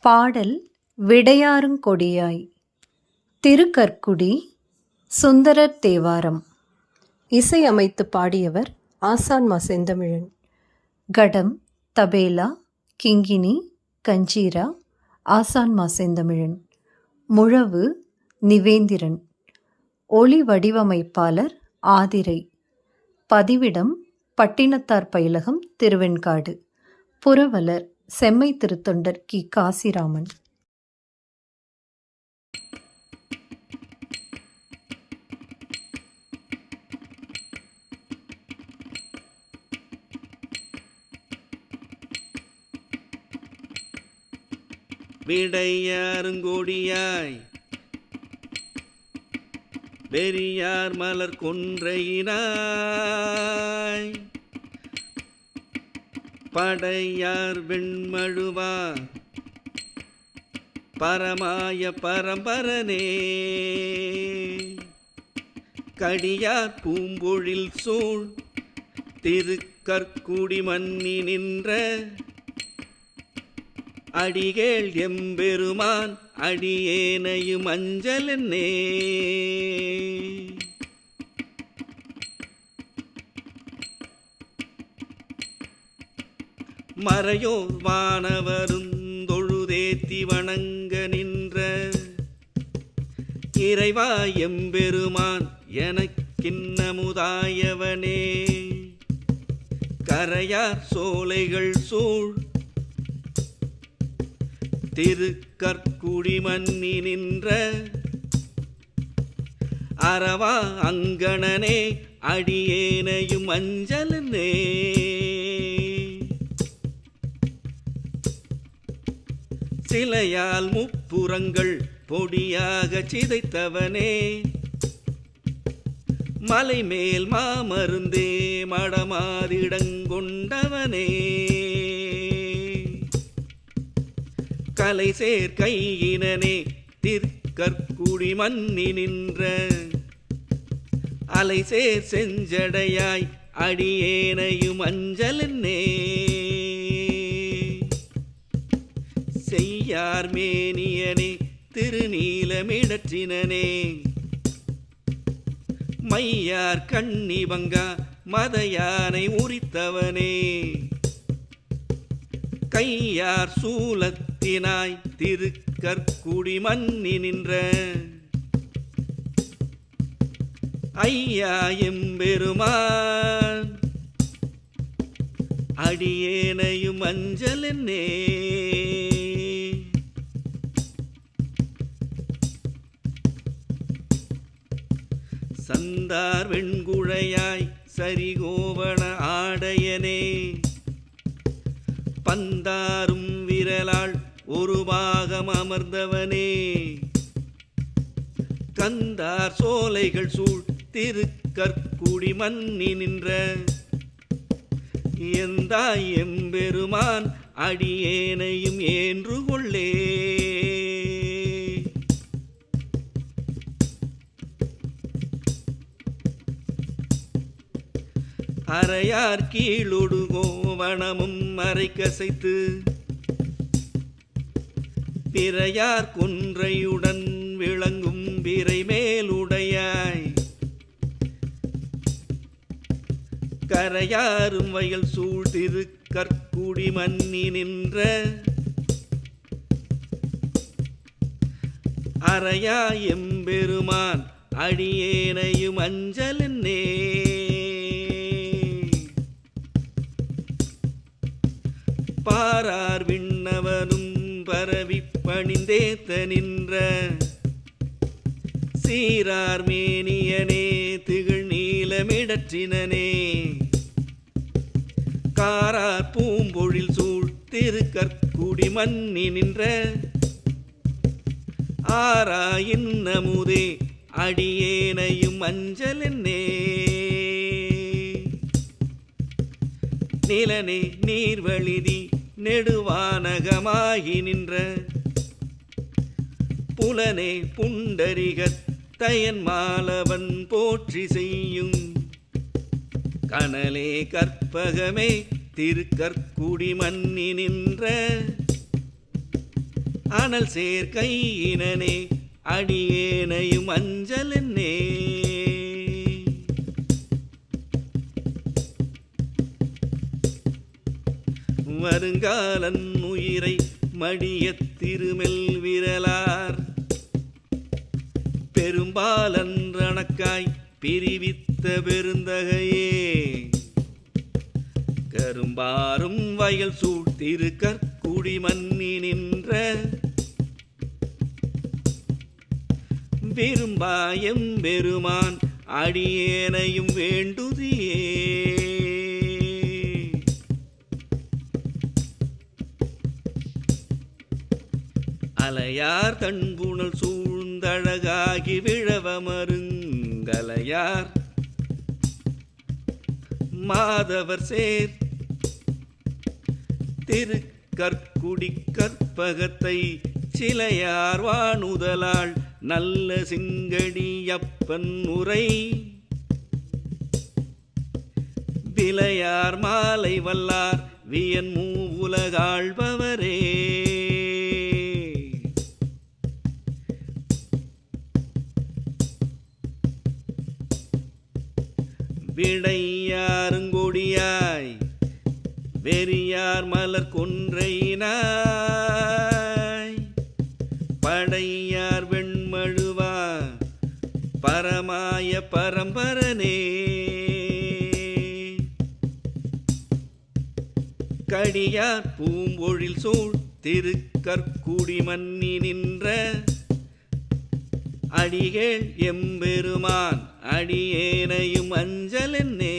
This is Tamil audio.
பாடல் விடையாருங்கொடியாய் திருக்கற்குடி சுந்தரர் தேவாரம். இசையமைத்து பாடியவர் ஆசான் மா செந்தமிழன் கடம் தபேலா கிங்கினி கஞ்சீரா ஆசான் மா செந்தமிழன் முழவு நிவேந்திரன். ஒளி வடிவமைப்பாளர் ஆதிரை. பதிவிடம் பட்டினத்தார் பயிலகம் திருவெண்காடு. புரவலர் செம்மை திருத்தொண்டர் கி. காசிராமன். விடையாருங்கொடியாய் பெரியார் மலர் கொன்றையினாய். படையார் வெண்மழுவா. பரமாய பரம்பரனே. கடியார் பூம்பொழில் சூழ் திருக்கற்குடி மன்னி நின்ற. அடிகேள் எம்பெருமான் அடியேனையும் அஞ்சலென்னே மறையோர் வானவரும் தொழுதேத்தி வணங்க நின்ற இறைவா எம்பெருமான் எனக்கின்னமுதாயவனே கரையார் சோலைகள் சூழ் திருக்கற்குடி மன்னி நின்ற அறவா அங்கணனே அடியேனையும் அஞ்சலனே. சிலையால் முப்புறங்கள் பொடியாக சிதைத்தவனே. மலை மேல் மாமருந்தே மடமாதிடங்கொண்டவனே. கலை சேர் திருக்கற்குடி திற்கற்குடி மன்னி நின்ற. அலை சேர் செஞ்சடையாய் அடியேனையும் அஞ்சலென்னே. செய்யார் மேனியனே திருநீலமிடற்றினனே மையார் கண்ணிவங்கா மதயானை உரித்தவனே கையார் சூலத்தினாய் திருக்கற்குடி மன்னி நின்ற. ஐயா எம்பெருமான் அடியேனையும் அஞ்சலென்னே. சந்தார் வெண்குழையாய் சரிகோவண ஆடையனே. பந்தாரும் விரலாள் ஒரு பாகம் அமர்ந்தவனே. கந்தார் சோலைகள் சூழ் திருக்கற்குடி மன்னி நின்ற. எந்தாய் எம்பெருமான் அடியேனையும் ஏன்று கொள்ளே. அறையார் கீழொடு மறை கசைத்து பிறையார் குன்றையுடன் விளங்கும் பிறை மேலுடையாய் கரையாரும் வயல் சூழ்திரு கற்குடி மன்னி நின்ற. அறையா எம்பெருமான் அடியேனையும் அஞ்சலென்னே. பாரார் விண்ணவனும் பரவி பணிந்தேத்த நின்ற சீரார் மேனியனே திகழ் நீலமிடற்றினனே. காரார் பூம்பொழில் சூழ் திருக்கற்குடி மன்னி நின்ற ஆராயின் நமுதே அடியேனையும் அஞ்சல் என்னே நிலனே நீர்வழிதி நெடுவானகமாகி நின்ற புலனே புண்டரிகத் தயன் மாலவன் போற்றி செய்யும் கனலே கற்பகமே திருக்கற்குடி மன்னி நின்ற அனல் சேர்க்கையினனே அடியேனையும் அஞ்சலே வருங்காலன் உயிரை மடியத் திருமெல் விரலார். பெரும்பாலன்றணக்காய் பிரிவித்த பெருந்தகையே. கரும்பாரும் வயல் சூழ் திரு கற்குடி மன்னி நின்ற. விரும்பாயம் பெருமான் அடியேனையும் வேண்டுதியே. அலையார் தன்புணல் சூழ்ந்தழகாகி விழவ மருங்கலையார் மாதவர் சேர் திரு கற்குடி கற்பகத்தை சிலையார் வானுதலாள் நல்ல சிங்கடியப்பன் உரை. விலையார் மாலை வல்லார் வியன் மூவுலகாழ்பவரே. விடையாருங்கொடியாய் வெறியார் மலர் கொன்றையினாய். படையார் வெண்மழுவா பரமாய பரம்பரனே. கடியார் பூம்பொழில் சூழ் திருக்கற்குடி மன்னி நின்ற அடிகேள் எம்பெருமான் அடியேனையும் அஞ்சலென்னே.